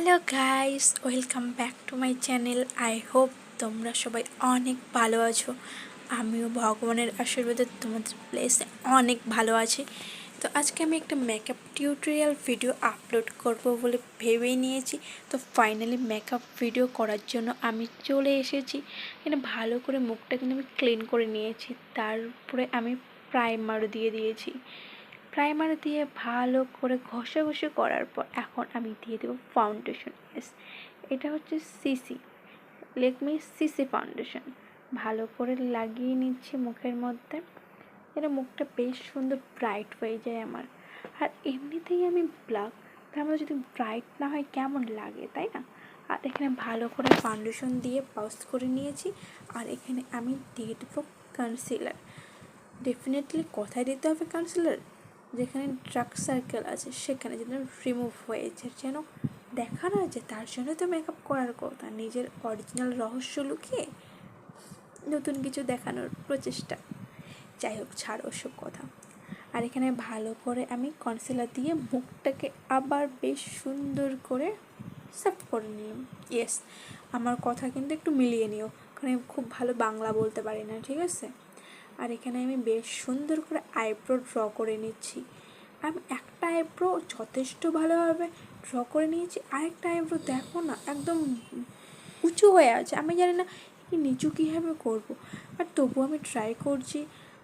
Hello guys welcome back to my channel I hope তোমরা সবাই অনেক ভালো আছো। আমিও ভগবানের আশীর্বাদে তোমাদের প্লেসে অনেক ভালো আছি। তো আজকে আমি একটা মেকআপ টিউটোরিয়াল ভিডিও আপলোড করব বলে ভেবেই নিয়েছি। তো ফাইনালি মেকআপ ভিডিও করার জন্য আমি চলে এসেছি। এখানে ভালো করে মুখটা কিন্তু আমি ক্লিন করে নিয়েছি। তারপরে আমি প্রাইমার দিয়ে দিয়েছি। প্রাইমার দিয়ে ভালো করে ঘষে ঘষে করার পর এখন আমি দিয়ে দেবো ফাউন্ডেশন এটা হচ্ছে সিসি লেকমি সিসি ফাউন্ডেশন ভালো করে লাগিয়ে নিচ্ছি মুখের মধ্যে। এটা মুখটা বেশ সুন্দর ব্রাইট হয়ে যায় আমার। আর এমনিতেই আমি ব্ল্যাক তার মধ্যে যদি ব্রাইট না হয় কেমন লাগে, তাই না? আর এখানে ভালো করে ফাউন্ডেশন দিয়ে পাউস করে নিয়েছি। আর এখানে আমি দিয়ে দেবো কনসিলার ডেফিনেটলি কোথায় দিতে হবে কনসিলার যেখানে ড্রাক সার্কেল আছে, সেখানে যেন রিমুভ হয়েছে যেন দেখা না যে তার জন্য তো মেকআপ করার কথা। নিজের অরিজিনাল রহস্য লুকিয়ে নতুন কিছু দেখানোর প্রচেষ্টা। যাই হোক, ছাড় ওসব কথা। আর এখানে ভালো করে আমি কনসিলার দিয়ে মুখটাকে আবার বেশ সুন্দর করে সাফ করে নিলাম। ইয়েস আমার কথা কিন্তু একটু মিলিয়ে নিও, কারণ আমি খুব ভালো বাংলা বলতে পারি না, ঠিক আছে? আর এখানে আমি বেশ সুন্দর করে আইব্রো ড্র করে নিচ্ছি। আমি একটা আইব্রো যথেষ্ট ভালোভাবে ড্র করে নিয়েছি, আরেকটা আইব্রো দেখো না, একদম উঁচু হয়ে আছে। আমি জানি না কি নিচু কীভাবে করব আর তবুও আমি ট্রাই করছি।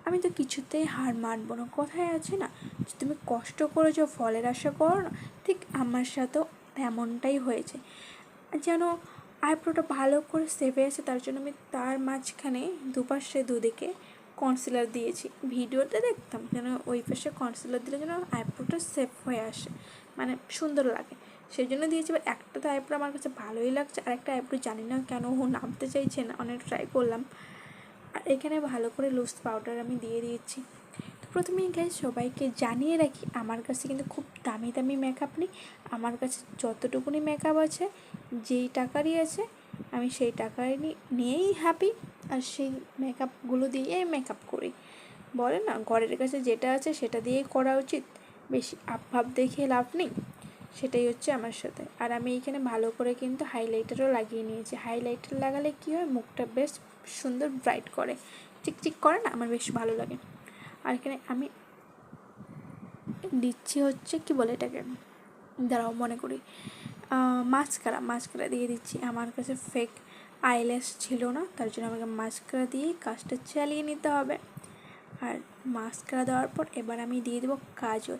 আমি তো কিছুতেই হার মানবো না। কথায় আছে না, যে তুমি কষ্ট করেছ, ফলের আশা করো না, ঠিক আমার সাথেও তেমনটাই হয়েছে। যেন আইব্রোটা ভালো করে সেভে আছে, তার জন্য আমি তার মাঝখানে দুপাশে, দুদিকে কনসিলার দিয়েছি। ভিডিওতে দেখতাম যেন ওই পাশে কনসিলার দিলে যেন আইব্রোটা সেফ হয়ে আসে। মানে সুন্দর লাগে। সেই জন্য দিয়েছি। এবার একটা তো আইব্রো আমার কাছে ভালোই লাগছে। আর একটা আইব্রো জানি না কেন ও নামতে চাইছে না। অনেক ট্রাই করলাম। আর এখানে ভালো করে লুজ পাউডার আমি দিয়ে দিয়েছি। তো প্রথমেই গাই সবাইকে জানিয়ে রাখি, আমার কাছে কিন্তু খুব দামি দামি মেকআপ নেই। আমার কাছে যতটুকুনি মেকআপ আছে, যেই টাকারই আছে, আমি সেই টাকায় নিয়েই হ্যাপি আর সেই মেকআপগুলো দিয়েই মেকআপ করি। বলে না, ঘরের কাছে যেটা আছে সেটা দিয়েই করা উচিত। বেশি আভাব দেখে লাভ নেই, সেটাই হচ্ছে আমার সাথে। আর আমি এইখানে ভালো করে কিন্তু হাইলাইটারও লাগিয়ে নিয়েছি। হাইলাইটার লাগালে কী হয়, মুখটা বেশ সুন্দর ব্রাইট করে। চিকচিক করে না, আমার বেশ ভালো লাগে। আর এখানে আমি দিচ্ছি হচ্ছে কি বলে এটাকে? দাঁড়াও, মনে করি। মাস্কারা মাস্কারা দিয়ে দিচ্ছি। আমার কাছে ফেক আইল্যাশ ছিল না, তার জন্য আমাকে মাস্কারা দিয়েই কাজটা চালিয়ে নিতে হবে। আর মাস্কারা দেওয়ার পর এবার আমি দিয়ে দেবো কাজল।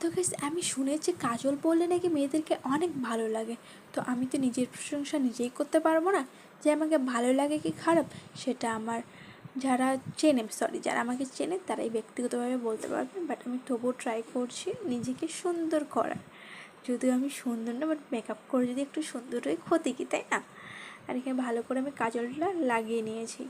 তো আমি শুনেছি কাজল পরলে নাকি মেয়েদেরকে অনেক ভালো লাগে। তো আমি তো নিজের প্রশংসা নিজেই করতে পারব না যে আমাকে ভালো লাগে কি খারাপ? সেটা আমার যারা চেনে সরি যারা আমাকে চেনে তারাই ব্যক্তিগতভাবে বলতে পারবে। বাট আমি তবুও ট্রাই করছি নিজেকে সুন্দর করার। যদিও আমি সুন্দর না বাট মেকআপ করে যদি একটু সুন্দর হয়ে ক্ষতি কি, তাই না? আর এখানে ভালো করে আমি কাজলটা লাগিয়ে নিয়েছি।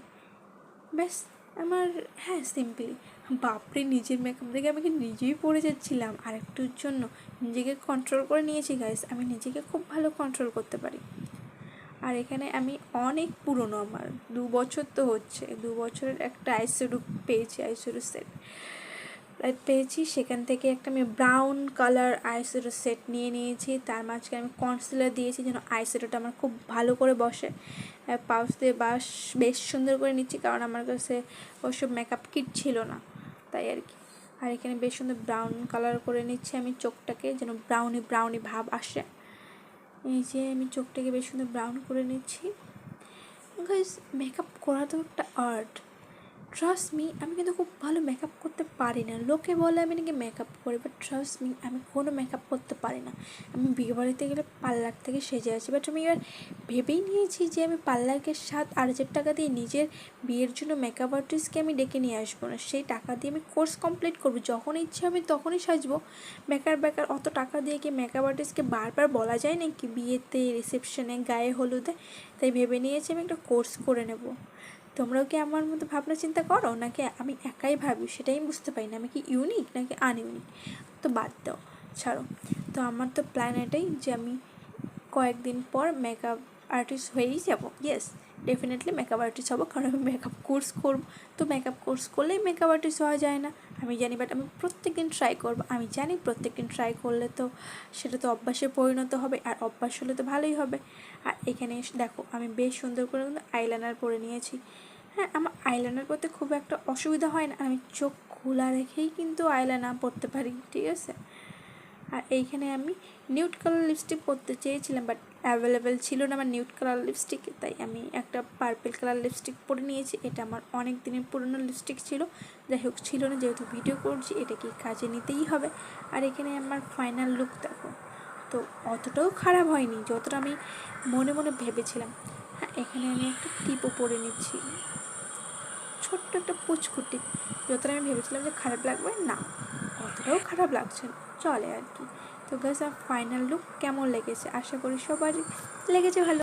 ব্যাস, আমার হ্যাঁ সিম্পলি বাপরে, নিজের মেকআপ দেখে আমি নিজেই পড়ে যাচ্ছিলাম। আর একটুর জন্য নিজেকে কন্ট্রোল করে নিয়েছি গাইস আমি নিজেকে খুব ভালো কন্ট্রোল করতে পারি। আর এখানে আমি অনেক পুরনো আমার। দু বছর তো হচ্ছে। দু বছরের একটা আইশ্যাডো পেয়েছি আইশ্যাডো সেট পেয়েছি। সেখান থেকে একটা আমি ব্রাউন কালার আইশ্যাডো সেট নিয়ে নিয়েছি। তার মাঝখানে আমি কনসিলার দিয়েছি যেন আইশ্যাডোটা আমার খুব ভালো করে বসে। পাউচ দিয়ে বাস, বেশ সুন্দর করে নিচ্ছি কারণ আমার কাছে ওসব মেকআপ কিট ছিল না। তাই আর কি। আর এখানে বেশ সুন্দর ব্রাউন কালার করে নিচ্ছি আমি চোখটাকে যেন ব্রাউনি ব্রাউনি ভাব আসে। এই যে আমি চোখটাকে বেশ সুন্দর ব্রাউন করে নিচ্ছি। মেকআপ করা তো একটা আর্ট ট্রাস্ট মি আমি কিন্তু খুব ভালো মেকআপ করতে পারি না। লোকে বলে আমি নাকি মেকআপ করি বাট ট্রাস্ট মি আমি কোনো মেকআপ করতে পারি না। আমি বিয়ে বাড়িতে গেলে পার্লার থেকে সেজে আছি বাট আমি এবার ভেবেই নিয়েছি যে আমি পার্লারকে সাত আট হাজার টাকা দিয়ে নিজের বিয়ের জন্য মেকআপ আর্টিস্টকে আমি ডেকে নিয়ে আসব না। সেই টাকা দিয়ে আমি কোর্স কমপ্লিট করব। যখন ইচ্ছে হবে তখনই সাজবো। বেকার বেকার, অত টাকা দিয়ে কি মেকআপ আর্টিস্টকে বারবার বলা যায় নাকি বিয়েতে রিসেপশনে গায়ে হলুদে? তাই ভেবে নিয়েছি আমি একটা কোর্স করে নেব। তোমরাও কি আমার মতো ভাবনা চিন্তা করো? নাকি আমি একাই ভাবি? সেটাই বুঝতে পারি না। আমি কি ইউনিক নাকি আনইউনিক তো বাদ দাও। ছাড়ো। তো আমার তো প্ল্যান এটাই যে আমি কয়েকদিন পর মেকআপ আর্টিস্ট হয়েই যাব। ইয়েস ডেফিনেটলি মেকআপ আর্টিস্ট হব। কারণ আমি মেকআপ কোর্স করব। তো মেকআপ কোর্স করলেই মেকআপ আর্টিস্ট হওয়া যায় না। আমি জানি বাট আমি প্রত্যেক দিন ট্রাই করব। আমি জানি প্রত্যেক দিন ট্রাই করলে তো সেটা তো অভ্যাসে পরিণত হবে, আর অভ্যাস হলে তো ভালোই হবে। আর এখানে দেখো, আমি বেশ সুন্দর করে কিন্তু আইলাইনার পরে নিয়েছি। হ্যাঁ আমার আইলাইনার পরতে খুব একটা অসুবিধা হয় না আমি চোখ খোলা রেখেই কিন্তু আইলাইনার পরতে পারি, ঠিক আছে? আর এইখানে আমি নিউট কালার লিপস্টিক পরতে চেয়েছিলাম বাট অ্যাভেলেবেল ছিল না আমার নিউট কালার লিপস্টিক তাই আমি একটা পার্পেল কালার লিপস্টিক পরে নিয়েছি। এটা আমার অনেক দিনের পুরনো লিপস্টিক ছিল, যাই হোক ছিল না, যেহেতু ভিডিও করছি, এটা কি কাজে নিতেই হবে। আর এখানে আমার ফাইনাল লুক দেখো, তো অতটাও খারাপ হয়নি, যতটা আমি মনে মনে ভেবেছিলাম। হ্যাঁ এখানে আমি একটা টিপও পরে নিচ্ছি। ছোট্ট একটা পুচকুটি যতটা আমি ভেবেছিলাম যে খারাপ লাগবে, না। অতটাও খারাপ লাগছে। না চলে আর কি। তো গাছ আর ফাইনাল লুক কেমন লেগেছে? আশা করি সবারই লেগেছে ভালো।